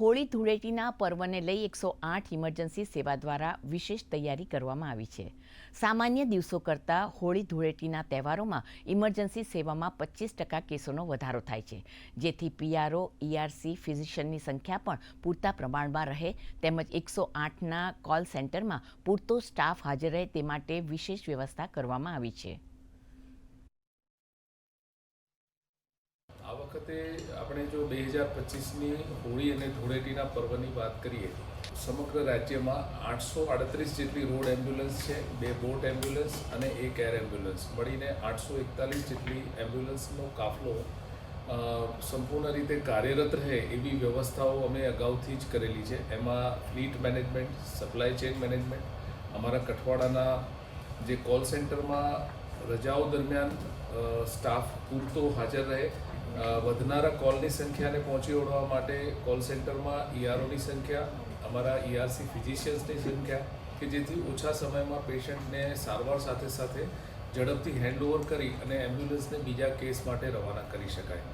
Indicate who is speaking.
Speaker 1: હોળી ધૂળેટીના પર્વને લઈ એકસો આઠ ઇમરજન્સી સેવા દ્વારા વિશેષ તૈયારી કરવામાં આવી છે. સામાન્ય દિવસો કરતાં હોળી ધૂળેટીના તહેવારોમાં ઇમરજન્સી સેવામાં પચીસ ટકા કેસોનો વધારો થાય છે. જેથી પીઆરઓ ઈઆરસી ફિઝિશિયનની સંખ્યા પણ પૂરતા પ્રમાણમાં રહે તેમજ એકસો આઠના કોલ સેન્ટરમાં પૂરતો સ્ટાફ હાજર રહે તે માટે વિશેષ વ્યવસ્થા કરવામાં આવી છે.
Speaker 2: વખતે આપણે જો બે હજાર પચીસની હોળી અને ધૂળેટીના પર્વની વાત કરીએ, સમગ્ર રાજ્યમાં આઠસો આડત્રીસ જેટલી રોડ એમ્બ્યુલન્સ છે, બે બોટ એમ્બ્યુલન્સ અને એક એર એમ્બ્યુલન્સ. મળીને આઠસો એકતાલીસ જેટલી એમ્બ્યુલન્સનો કાફલો સંપૂર્ણ રીતે કાર્યરત રહે એવી વ્યવસ્થાઓ અમે અગાઉથી જ કરેલી છે. એમાં fleet management, supply chain management, અમારા કઠવાડાના જે કોલ સેન્ટરમાં રજાઓ દરમિયાન સ્ટાફ પૂરતો હાજર રહે. વધનારા કોલની સંખ્યાને પહોંચી વળવા માટે કોલ સેન્ટરમાં ઈઆરઓની સંખ્યા, અમારા ઈઆરસી ફિઝિશિયન્સની સંખ્યા કે જેથી ઓછા સમયમાં પેશન્ટને સારવાર સાથે સાથે ઝડપથી હેન્ડઓવર કરી અને એમ્બ્યુલન્સને બીજા કેસ માટે રવાના કરી શકાય.